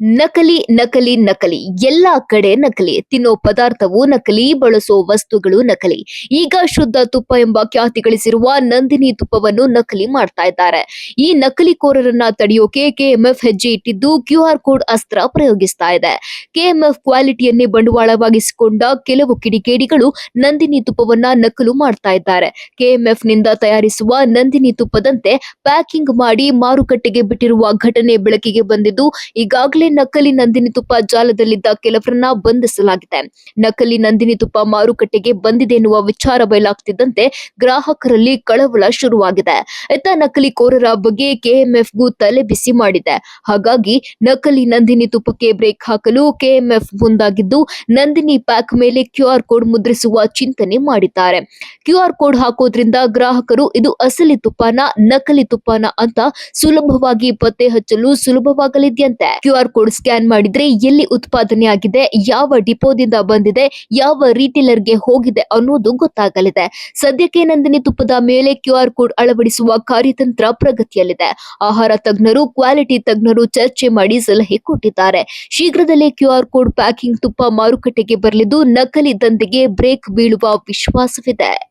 ನಕಲಿ ನಕಲಿ ನಕಲಿ. ಎಲ್ಲಾ ಕಡೆ ನಕಲಿ. ತಿನ್ನೋ ಪದಾರ್ಥವು ನಕಲಿ, ಬಳಸೋ ವಸ್ತುಗಳು ನಕಲಿ. ಈಗ ಶುದ್ಧ ತುಪ್ಪ ಎಂಬ ಖ್ಯಾತಿ ಗಳಿಸಿರುವ ನಂದಿನಿ ತುಪ್ಪವನ್ನು ನಕಲಿ ಮಾಡ್ತಾ ಇದ್ದಾರೆ. ಈ ನಕಲಿಕೋರರನ್ನ ತಡೆಯೋಕೆ ಕೆಎಂಎಫ್ ಹೆಜ್ಜೆ ಇಟ್ಟಿದ್ದು ಕ್ಯೂ ಆರ್ ಕೋಡ್ ಅಸ್ತ್ರ ಪ್ರಯೋಗಿಸ್ತಾ ಇದೆ. ಕೆಎಂಎಫ್ ಕ್ವಾಲಿಟಿಯನ್ನೇ ಬಂಡವಾಳವಾಗಿಸಿಕೊಂಡ ಕೆಲವು ಕಿಡಿಗೇಡಿಗಳು ನಂದಿನಿ ತುಪ್ಪವನ್ನ ನಕಲು ಮಾಡ್ತಾ ಇದ್ದಾರೆ. ಕೆಎಂಎಫ್ನಿಂದ ತಯಾರಿಸುವ ನಂದಿನಿ ತುಪ್ಪದಂತೆ ಪ್ಯಾಕಿಂಗ್ ಮಾಡಿ ಮಾರುಕಟ್ಟೆಗೆ ಬಿಟ್ಟಿರುವ ಘಟನೆ ಬೆಳಕಿಗೆ ಬಂದಿದ್ದು ಈಗಾಗಲೇ ನಕಲಿ ನಂದಿನಿ ತುಪ್ಪ ಜಾಲದಲ್ಲಿದ್ದ ಕೆಲವರನ್ನ ಬಂಧಿಸಲಾಗಿದೆ. ನಕಲಿ ನಂದಿನಿ ತುಪ್ಪ ಮಾರುಕಟ್ಟೆಗೆ ಬಂದಿದೆ ಎನ್ನುವ ವಿಚಾರ ಬಯಲಾಗ್ತಿದ್ದಂತೆ ಗ್ರಾಹಕರಲ್ಲಿ ಕಳವಳ ಶುರುವಾಗಿದೆ. ಇತ್ತ ನಕಲಿ ಕೋರರ ಬಗ್ಗೆ ಕೆಎಂಎಫ್ಗೂ ತಲೆ ಬಿಸಿ ಮಾಡಿದೆ. ಹಾಗಾಗಿ ನಕಲಿ ನಂದಿನಿ ತುಪ್ಪಕ್ಕೆ ಬ್ರೇಕ್ ಹಾಕಲು ಕೆಎಂಎಫ್ ಮುಂದಾಗಿದ್ದು, ನಂದಿನಿ ಪ್ಯಾಕ್ ಮೇಲೆ ಕ್ಯೂಆರ್ ಕೋಡ್ ಮುದ್ರಿಸುವ ಚಿಂತನೆ ಮಾಡಿದ್ದಾರೆ. ಕ್ಯೂಆರ್ ಕೋಡ್ ಹಾಕೋದ್ರಿಂದ ಗ್ರಾಹಕರು, ಇದು ಅಸಲಿ ತುಪ್ಪನ, ನಕಲಿ ತುಪ್ಪನ ಅಂತ ಸುಲಭವಾಗಿ ಪತ್ತೆ ಹಚ್ಚಲು ಸುಲಭವಾಗಲಿದೆಯಂತೆ. ಕ್ಯೂ ಆರ್ ಕೋಡ್ ಸ್ಕ್ಯಾನ್ ಮಾಡಿದ್ರೆ ಎಲ್ಲಿ ಉತ್ಪಾದನೆ ಆಗಿದೆ, ಯಾವ ಡಿಪೋದಿಂದ ಬಂದಿದೆ, ಯಾವ ರೀಟೇಲರ್ಗೆ ಹೋಗಿದೆ ಅನ್ನೋದು ಗೊತ್ತಾಗಲಿದೆ. ಸದ್ಯಕ್ಕೆ ನಂದಿನಿ ತುಪ್ಪದ ಮೇಲೆ ಕ್ಯೂ ಆರ್ ಕೋಡ್ ಅಳವಡಿಸುವ ಕಾರ್ಯತಂತ್ರ ಪ್ರಗತಿಯಲ್ಲಿದೆ. ಆಹಾರ ತಜ್ಞರು, ಕ್ವಾಲಿಟಿ ತಜ್ಞರು ಚರ್ಚೆ ಮಾಡಿ ಸಲಹೆ ಕೊಟ್ಟಿದ್ದಾರೆ. ಶೀಘ್ರದಲ್ಲೇ ಕ್ಯೂ ಆರ್ ಕೋಡ್ ಪ್ಯಾಕಿಂಗ್ ತುಪ್ಪ ಮಾರುಕಟ್ಟೆಗೆ ಬರಲಿದ್ದು ನಕಲಿ ದಂಧೆಗೆ ಬ್ರೇಕ್ ಬೀಳುವ ವಿಶ್ವಾಸವಿದೆ.